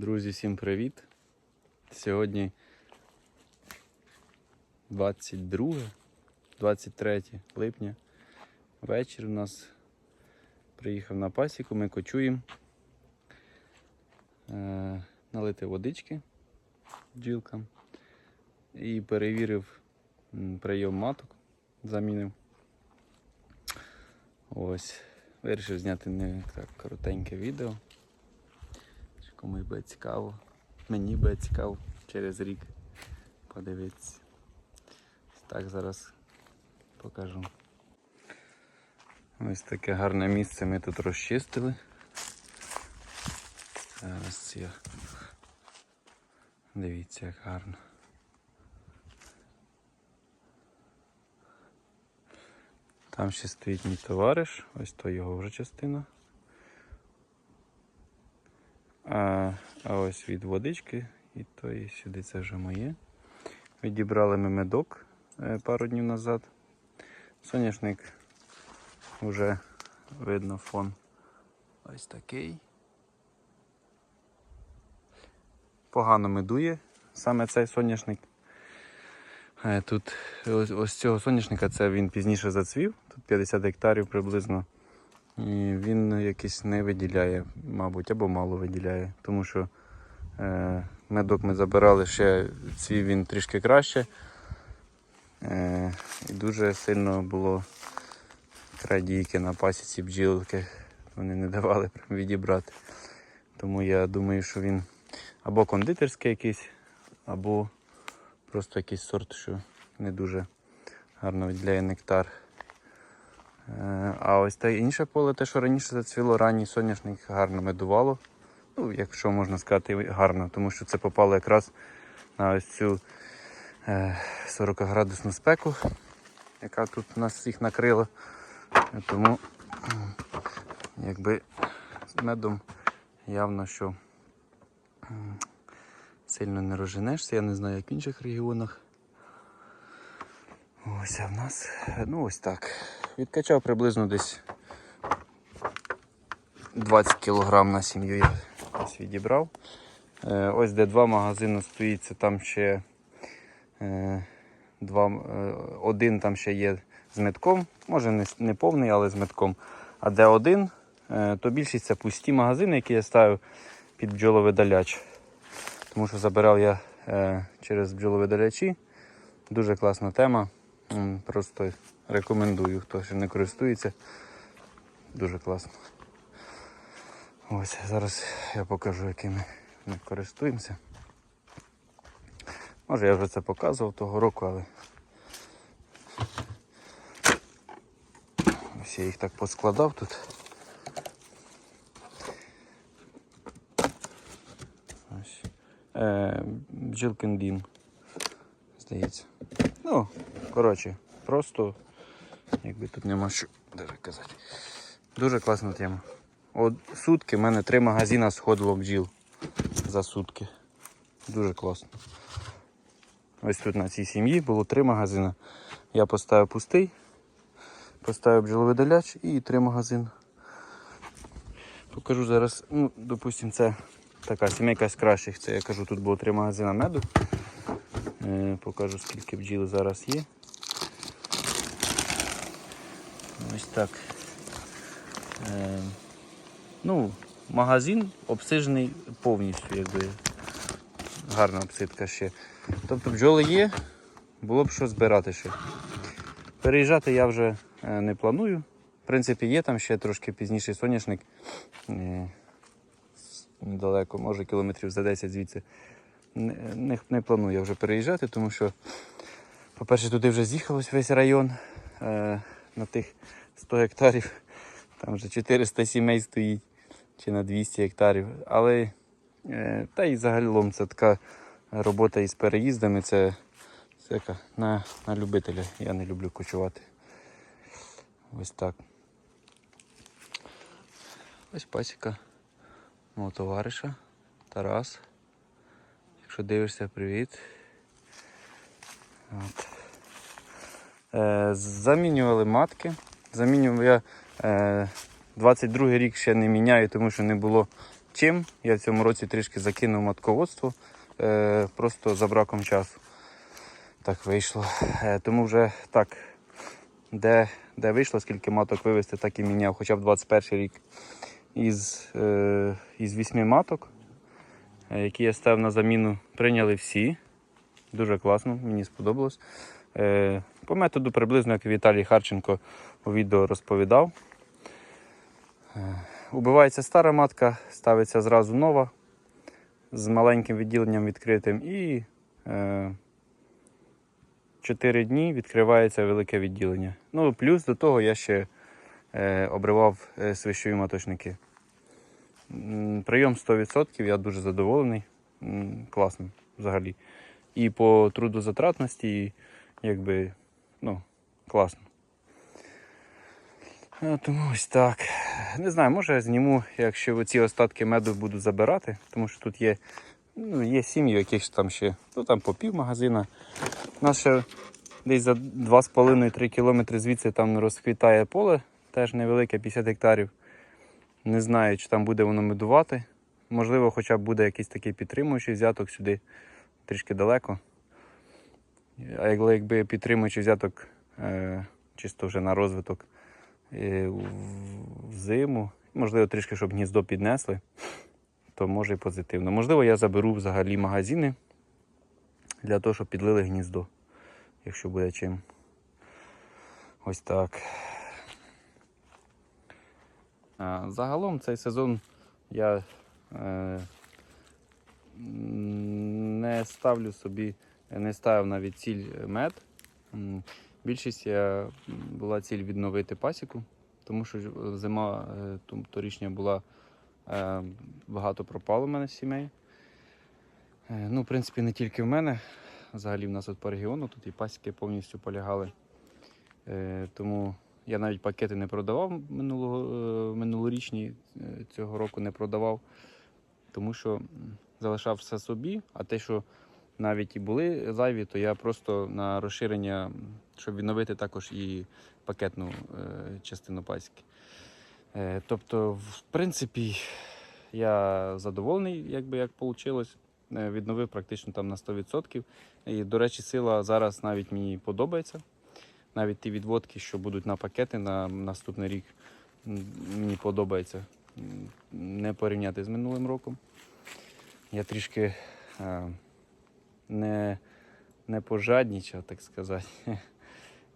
Друзі, всім привіт! Сьогодні 22, 23 липня. Вечір у нас приїхав на пасіку, ми кочуємо. Е, налити водички бджілкам і перевірив прийом маток, замінив. Ось, вирішив зняти не так коротеньке відео. Комусь буде цікаво. Мені буде цікаво через рік подивитися. Так зараз покажу. Ось таке гарне місце ми тут розчистили. Зараз я. Дивіться, як гарно. Там ще стоїть мій товариш, ось то його вже частина. А, а ось від водички і то і сюди це вже моє. Відібрали ми медок е, пару днів назад. Соняшник вже видно фон ось такий. Погано медує саме цей соняшник. Е, Тут ось, ось цього соняшника це він пізніше зацвів, тут 50 гектарів приблизно. І він якийсь не виділяє, мабуть, або мало виділяє, тому що е, медок ми забирали ще цвів він трішки краще. Е, і дуже сильно було крадійки на пасіці бджілки. Вони не давали прям відібрати. Тому я думаю, що він або кондитерський якийсь, або просто якийсь сорт, що не дуже гарно відділяє нектар. Е, А ось те інше поле, те, що раніше зацвіло, ранній соняшник гарно медувало. Ну, якщо можна сказати, гарно, тому що це попало якраз на ось цю е, 40-градусну спеку, яка тут нас всіх накрила. Е, Тому якби з медом явно, що сильно не розженешся. Я не знаю, як в інших регіонах. Ось а в нас, е, ну ось так. Відкачав приблизно десь 20 кг на сім'ю я ось відібрав. Е, Ось де два магазини стоїть, це там ще е, два, е, один там ще є з метком. Може не, не повний, але з метком. А де один, то більшість це пусті магазини, які я ставив під бджоловидаляч. Тому що забирав я через бджоловидалячі. Дуже класна тема. Просто рекомендую, хто ще не користується. Дуже класно. Ось зараз я покажу, якими ми користуємося. Може я вже це показував того року, але ось я їх так поскладав тут. Ось. Е, Бджілкин Бім, здається. Ну, коротше, просто якби тут нема що даже казати. Дуже класна тема. От сутки в мене три магазини сходило бджіл за сутки. Дуже класно. Ось тут на цій сім'ї було три магазини. Я поставив пустий, поставив бджоловидаляч і три магазини. Покажу зараз, ну, допустимо, це така сімейка з кращих. Це я кажу, тут було три магазини меду. Е, покажу скільки бджіл зараз є. Ось так. Е, ну, магазин обсижений повністю, якби гарна обсидка ще. Тобто бджоли є, було б що збирати ще. Переїжджати я вже е, не планую. В принципі, є там ще трошки пізніший соняшник. Недалеко, може кілометрів за 10 звідси. Не, не, не планую вже переїжджати, тому що, по-перше, туди вже з'їхалось весь район е, на тих 100 гектарів. Там вже 400 сімей стоїть чи на 200 гектарів. Але е, та і загалом це така робота із переїздами. Це, це яка, на, на любителя. Я не люблю кочувати. Ось так. Ось пасіка мого товариша Тарас. Якщо дивишся, привіт. От. Е, замінювали матки. Замінював я е, 22 рік ще не міняю, тому що не було чим. Я в цьому році трішки закинув матководство, е, просто за браком часу. Так вийшло. Е, тому вже так, де, де вийшло, скільки маток вивезти, так і міняв, хоча б 21 рік. Із, е, із 8 маток, е, які я став на заміну, прийняли всі. Дуже класно, мені сподобалось. Е, по методу приблизно, як Віталій Харченко у відео розповідав. Е, убивається стара матка, ставиться зразу нова з маленьким відділенням відкритим і е, 4 дні відкривається велике відділення. Ну, плюс до того я ще е, обривав е, свищові маточники. Прийом 100%, я дуже задоволений. Класно взагалі. І по трудозатратності, і якби, ну, класно. Е, Тому ось так. Не знаю, може я зніму, якщо ці остатки меду буду забирати, тому що тут є, ну, є сім'ї, яких там ще, ну там по пів магазина. У нас ще десь за 2,5-3 кілометри звідси там розквітає поле, теж невелике, 50 гектарів. Не знаю, чи там буде воно медувати. Можливо, хоча б буде якийсь такий підтримуючий взяток сюди, трішки далеко. А якби- підтримуючий взяток е, чисто вже на розвиток е, в зиму, можливо, трішки, щоб гніздо піднесли, то може і позитивно. Можливо, я заберу взагалі магазини для того, щоб підлили гніздо, якщо буде чим. Ось так. Загалом цей сезон я е, не ставлю собі, не ставив навіть ціль мед. Більшість була ціль відновити пасіку, тому що е, зима е, торішня була е, багато пропало в мене сімей. Е, Ну, в принципі, не тільки в мене. Взагалі в нас тут по регіону, тут і пасіки повністю полягали. Е, Тому я навіть пакети не продавав минулого, е, минулорічні е, цього року не продавав, тому що залишав все собі, а те, що навіть і були зайві, то я просто на розширення, щоб відновити також і пакетну е, частину пасіки. Е, Тобто, в принципі, я задоволений, якби як вийшло. Відновив практично там на 100%. І, до речі, сила зараз навіть мені подобається. Навіть ті відводки, що будуть на пакети на наступний рік, мені подобається не порівняти з минулим роком. Я трішки е, не, не пожаднічав, так сказати.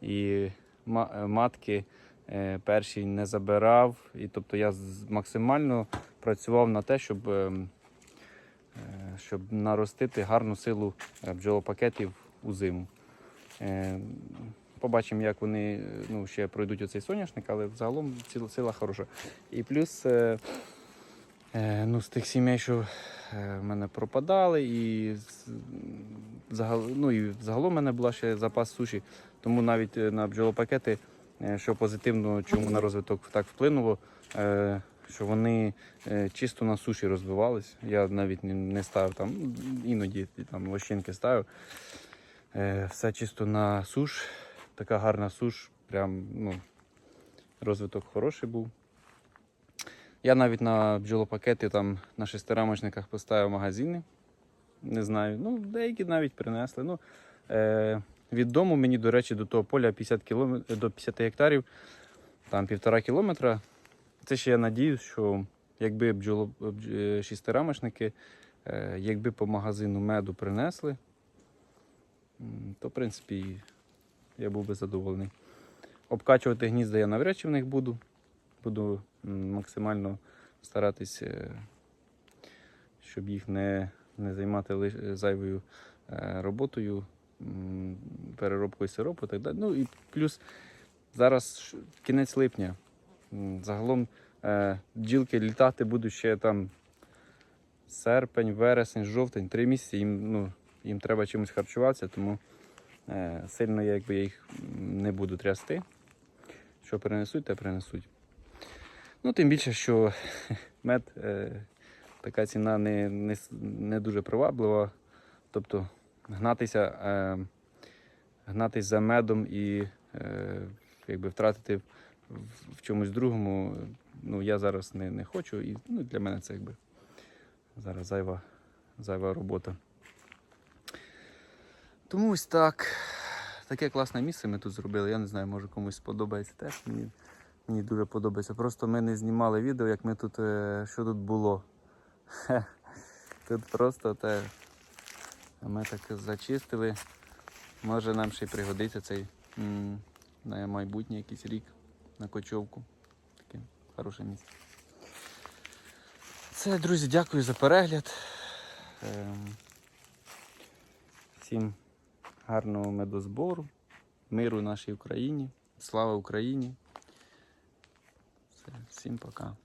І е, матки е, перші не забирав. І тобто я максимально працював на те, щоб, ем, е, щоб наростити гарну силу бджолопакетів у зиму. Побачимо, як вони ну, ще пройдуть оцей соняшник, але загалом ціла сила хороша. І плюс ну, з тих сімей, що е, в мене пропадали, і з- загал, ну, і загалом в мене була ще запас суші, тому навіть е, на бджолопакети, е, що позитивно, чому на розвиток так вплинуло, е, що вони е, чисто на суші розвивались. Я навіть не, ставив там, іноді там лощинки ставив. Е, Все чисто на суш. Така гарна суш. Прям, ну, розвиток хороший був. Я навіть на бджолопакети там на шестирамочниках поставив магазини. Не знаю. Ну, деякі навіть принесли. Ну, е, від дому мені, до речі, до того поля 50 кілом... до 50 гектарів, там півтора кілометра. Це ще я надіюсь, що якби бджоло... бдж- е, шестирамочники, е, якби по магазину меду принесли, то в принципі я був би задоволений. Обкачувати гнізда я навряд чи в них буду. Буду максимально старатись, е, щоб їх не, не займати зайвою е, роботою, переробкою сиропу і так далі. Ну і плюс зараз кінець липня. Загалом е, бджілки літати будуть ще там серпень, вересень, жовтень, три місяці. Їм, ну, їм треба чимось харчуватися, тому е, сильно я їх не буду трясти. Що принесуть, те принесуть. Ну, тим більше, що мед е, така ціна не, не, не дуже приваблива. Тобто гнатися, е, гнатись за медом і е, якби втратити в, в чомусь другому, ну, я зараз не, не хочу. І ну, для мене це якби Зараз зайва, зайва робота. Тому ось так. Таке класне місце ми тут зробили. Я не знаю, може комусь сподобається теж. Мені, мені дуже подобається. Просто ми не знімали відео, як ми тут, е, що тут було. Тут просто те. Ми так зачистили. Може нам ще й пригодиться цей на майбутній якийсь рік на кочовку. Таке хороше місце. Це, друзі, дякую за перегляд. Ем, Всім гарного медозбору, миру нашій Україні. Слава Україні. Все, всім пока.